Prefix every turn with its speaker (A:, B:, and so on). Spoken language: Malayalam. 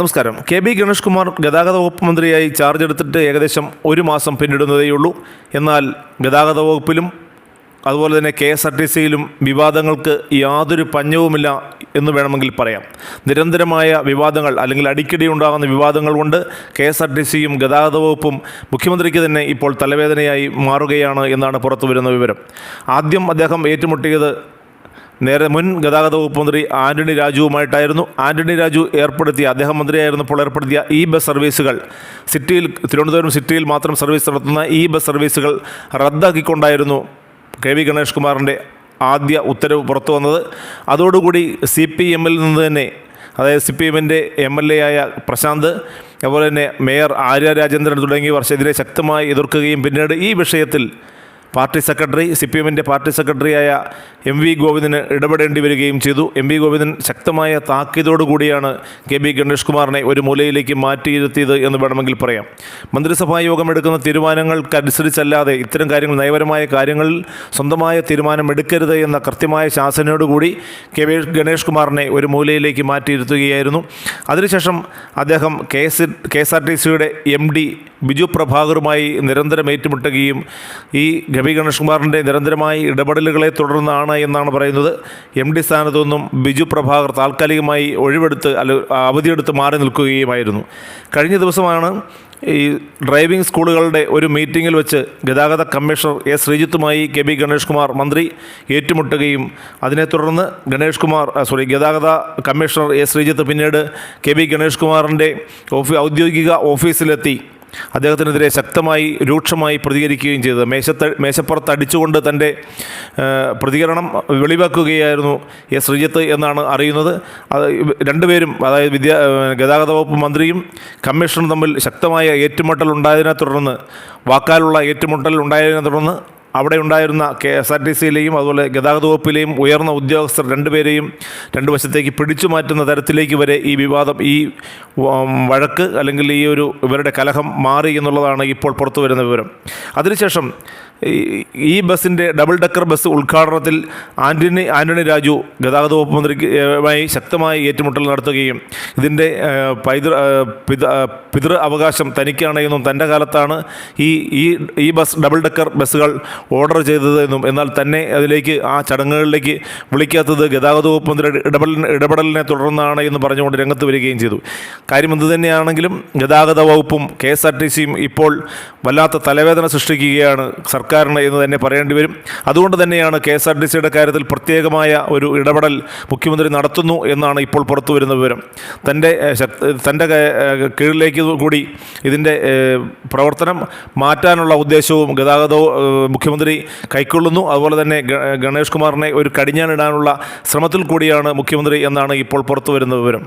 A: നമസ്കാരം. കെ ബി ഗണേഷ് കുമാർ ഗതാഗത വകുപ്പ് മന്ത്രിയായി ചാർജ് എടുത്തിട്ട് ഏകദേശം ഒരു മാസം പിന്നിടുന്നതേയുള്ളൂ എന്നാൽ ഗതാഗത വകുപ്പിലും അതുപോലെ തന്നെ കെ എസ് ആർ ടി സിയിലും വിവാദങ്ങൾക്ക് യാതൊരു പഞ്ഞവുമില്ല എന്ന് വേണമെങ്കിൽ പറയാം. നിരന്തരമായ വിവാദങ്ങൾ അല്ലെങ്കിൽ അടിക്കടി ഉണ്ടാകുന്ന വിവാദങ്ങൾ കൊണ്ട് കെ എസ് ആർ ടി സിയും ഗതാഗത വകുപ്പും മുഖ്യമന്ത്രിക്ക് തന്നെ ഇപ്പോൾ തലവേദനയായി മാറുകയാണ് എന്നാണ് പുറത്തു വരുന്ന വിവരം. ആദ്യം അദ്ദേഹം ഏറ്റുമുട്ടിയത് നേരെ മുൻ ഗതാഗത വകുപ്പ് മന്ത്രി ആന്റണി രാജുവുമായിട്ടായിരുന്നു. ആന്റണി രാജു ഏർപ്പെടുത്തിയ അദ്ദേഹം മന്ത്രിയായിരുന്നപ്പോൾ ഏർപ്പെടുത്തിയ ഇ ബസ് സർവീസുകൾ. സിറ്റിയിൽ തിരുവനന്തപുരം സിറ്റിയിൽ മാത്രം സർവീസ് നടത്തുന്ന ഇ ബസ് സർവീസുകൾ റദ്ദാക്കിക്കൊണ്ടായിരുന്നു കെ വി ഗണേഷ് കുമാറിന്റെ ആദ്യ ഉത്തരവ് പുറത്തു വന്നത്. അതോടുകൂടി സി പി എമ്മിൽ നിന്ന് തന്നെ അതായത് സി പി എമ്മിന്റെ എം എൽ എ ആയ പ്രശാന്ത് അതുപോലെ തന്നെ മേയർ ആര്യ രാജേന്ദ്രൻ തുടങ്ങിയവർ ഇതിനെ ശക്തമായി എതിർക്കുകയും പിന്നീട് ഈ വിഷയത്തിൽ പാർട്ടി സെക്രട്ടറി സി പി എമ്മിന്റെ പാർട്ടി സെക്രട്ടറിയായ എം വി ഗോവിന്ദന് ഇടപെടേണ്ടി വരികയും ചെയ്തു. എം വി ഗോവിന്ദൻ ശക്തമായ താക്കീതോടുകൂടിയാണ് കെ ബി ഗണേഷ് കുമാറിനെ ഒരു മൂലയിലേക്ക് മാറ്റിയിരുത്തിയത് എന്ന് വേണമെങ്കിൽ പറയാം. മന്ത്രിസഭാ യോഗം എടുക്കുന്ന തീരുമാനങ്ങൾക്കനുസരിച്ചല്ലാതെ ഇത്തരം കാര്യങ്ങൾ നയപരമായ കാര്യങ്ങളിൽ സ്വന്തമായ തീരുമാനം എടുക്കരുത് എന്ന കൃത്യമായ ശാസനയോടുകൂടി കെ വി ഗണേഷ് കുമാറിനെ ഒരു മൂലയിലേക്ക് മാറ്റിയിരുത്തുകയായിരുന്നു. അതിനുശേഷം അദ്ദേഹം K S K S R T സിയുടെ എം ഡി ബിജു പ്രഭാകറുമായി നിരന്തരം ഏറ്റുമുട്ടുകയും ഈ ഗവി ഗണേഷ് കുമാറിന്റെ നിരന്തരമായ ഇടപെടലുകളെ തുടർന്നാണ് എന്നാണ് പറയുന്നത്. എം ഡി സ്ഥാനത്തു നിന്നും ബിജു പ്രഭാകർ താൽക്കാലികമായി ഒഴിവെടുത്ത് അല്ല അവധിയെടുത്ത് മാറി നിൽക്കുകയുമായിരുന്നു. കഴിഞ്ഞ ദിവസമാണ് ഈ ഡ്രൈവിംഗ് സ്കൂളുകളുടെ ഒരു മീറ്റിങ്ങിൽ വെച്ച് ഗതാഗത കമ്മീഷണർ എസ് ശ്രീജിത്തുമായി കെ ബി ഗണേഷ് കുമാർ മന്ത്രി ഏറ്റുമുട്ടുകയും അതിനെ തുടർന്ന് ഗണേഷ് കുമാർ സോറി ഗതാഗത കമ്മീഷണർ എസ് ശ്രീജിത്ത് പിന്നീട് കെ ബി ഗണേഷ് കുമാറിന്റെ ഓഫീ ഔദ്യോഗിക ഓഫീസിലെത്തി. അദ്ദേഹത്തിനെതിരെ ശക്തമായി രൂക്ഷമായി പ്രതികരിക്കുകയും ചെയ്തത്. മേശത്ത് മേശപ്പുറത്ത് അടിച്ചുകൊണ്ട് തന്റെ പ്രതികരണം വെളിവാക്കുകയായിരുന്നു എസ് ശ്രീജിത്ത് എന്നാണ് അറിയുന്നത്. രണ്ടുപേരും അതായത് വിദ്യാ ഗതാഗത വകുപ്പ് മന്ത്രിയും കമ്മീഷണറും തമ്മിൽ ശക്തമായ ഏറ്റുമുട്ടൽ ഉണ്ടായതിനെ തുടർന്ന് വാക്കാലുള്ള ഏറ്റുമുട്ടൽ ഉണ്ടായതിനെ തുടർന്ന് അവിടെ ഉണ്ടായിരുന്ന കെ എസ് ആർ ടി സിയിലെയും അതുപോലെ ഗതാഗത വകുപ്പിലെയും ഉയർന്ന ഉദ്യോഗസ്ഥർ രണ്ടുപേരെയും രണ്ടു വശത്തേക്ക് പിടിച്ചു മാറ്റുന്ന തരത്തിലേക്ക് വരെ ഈ വിവാദം ഈ വഴക്ക് അല്ലെങ്കിൽ ഈ ഒരു ഇവരുടെ കലഹം മാറി എന്നുള്ളതാണ് ഇപ്പോൾ പുറത്തു വരുന്ന വിവരം. അതിനുശേഷം ഈ- ബസ്സിന്റെ ഡബിൾ ഡെക്കർ ബസ് ഉദ്ഘാടനത്തിൽ ആന്റണി ആന്റണി രാജു ഗതാഗത വകുപ്പ് മന്ത്രിയുമായി ശക്തമായ ഏറ്റുമുട്ടൽ നടത്തുകയും ഇതിന്റെ പൈതൃ പിത പിതൃ അവകാശം തനിക്കാണെന്നും തന്റെ കാലത്താണ് ഈ ഈ ഈ ബസ് ഡബിൾ ഡെക്കർ ബസ്സുകൾ ഓർഡർ ചെയ്തത് എന്നും എന്നാൽ തന്നെ അതിലേക്ക് ആ ചടങ്ങുകളിലേക്ക് വിളിക്കാത്തത് ഗതാഗത വകുപ്പ് മന്ത്രിയുടെ ഇടപെടലിന് ഇടപെടലിനെ തുടർന്നാണ് എന്ന് പറഞ്ഞുകൊണ്ട് രംഗത്ത് വരികയും ചെയ്തു. കാര്യം എന്ത് തന്നെയാണെങ്കിലും ഗതാഗത വകുപ്പും കെ എസ് ആർ ടി സിയും ഇപ്പോൾ വല്ലാത്ത തലവേദന സൃഷ്ടിക്കുകയാണ് സർക്കാരിന് എന്ന് തന്നെ പറയേണ്ടി വരും. അതുകൊണ്ട് തന്നെയാണ് കെ എസ് ആർ ടി സിയുടെ കാര്യത്തിൽ പ്രത്യേകമായ ഒരു ഇടപെടൽ മുഖ്യമന്ത്രി നടത്തുന്നു എന്നാണ് ഇപ്പോൾ പുറത്തു വരുന്ന വിവരം. തന്റെ തന്റെ കീഴിലേക്ക് കൂടി ഇതിന്റെ പ്രവർത്തനം മാറ്റാനുള്ള ഉദ്ദേശവും ഗതാഗത ഏഹ്, മുഖ്യമന്ത്രി കൈക്കൊള്ളുന്നു. അതുപോലെ തന്നെ ഗണേഷ് കുമാറിനെ ഒരു കടിഞ്ഞാണിടാനുള്ള ശ്രമത്തിൽ കൂടിയാണ് മുഖ്യമന്ത്രി എന്നാണ് ഇപ്പോൾ പുറത്തു വരുന്ന വിവരം.